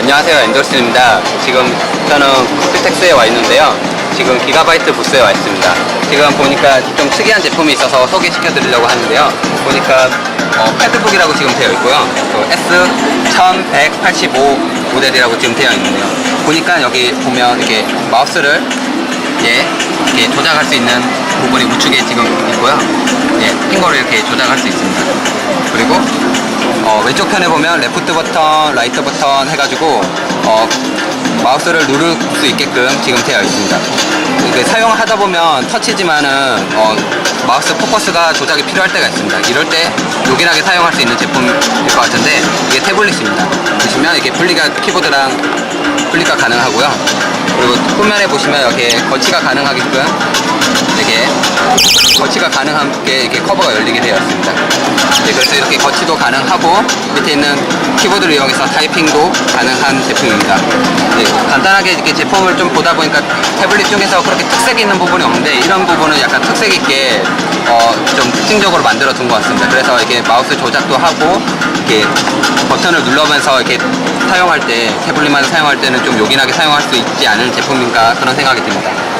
안녕하세요 엔돌슨입니다. 지금 저는 컴퓨텍스에 와 있는데요. 지금 기가바이트 부스에 와 있습니다. 지금 보니까 좀 특이한 제품이 있어서 소개시켜 드리려고 하는데요. 보니까 어, 패드북이라고 지금 되어 있고요. 또 S1185 모델이라고 지금 되어 있는데요. 보니까 여기 보면 이렇게 마우스를 예, 이렇게 조작할 수 있는 부분이 우측에 지금 있고요. 예, 핑거를 이렇게 조작할 수 있습니다 왼쪽 편에 보면 레프트 버튼, 라이트 버튼 해가지고 어, 마우스를 누를 수 있게끔 지금 되어 있습니다. 이게 사용하다 보면 터치지만은 어, 마우스 포커스가 조작이 필요할 때가 있습니다. 이럴 때 요긴하게 사용할 수 있는 제품일 것 같은데 이게 태블릿입니다. 보시면 이렇게 분리가 키보드랑 분리가 가능하고요. 그리고 후면에 보시면 이렇게 거치가 가능하게끔 가 가능하게 이렇게 커버가 열리게 되어 있습니다. 네, 그래서 이렇게 거치도 가능하고 밑에 있는 키보드를 이용해서 타이핑도 가능한 제품입니다. 네, 간단하게 이렇게 제품을 좀 보다 보니까 태블릿 중에서 그렇게 특색이 있는 부분이 없는데 이런 부분은 약간 특색 있게 어, 좀 특징적으로 만들어 둔 것 같습니다. 그래서 이렇게 마우스 조작도 하고 이렇게 버튼을 눌러면서 이렇게 사용할 때 태블릿만 사용할 때는 좀 요긴하게 사용할 수 있지 않은 제품인가 그런 생각이 듭니다.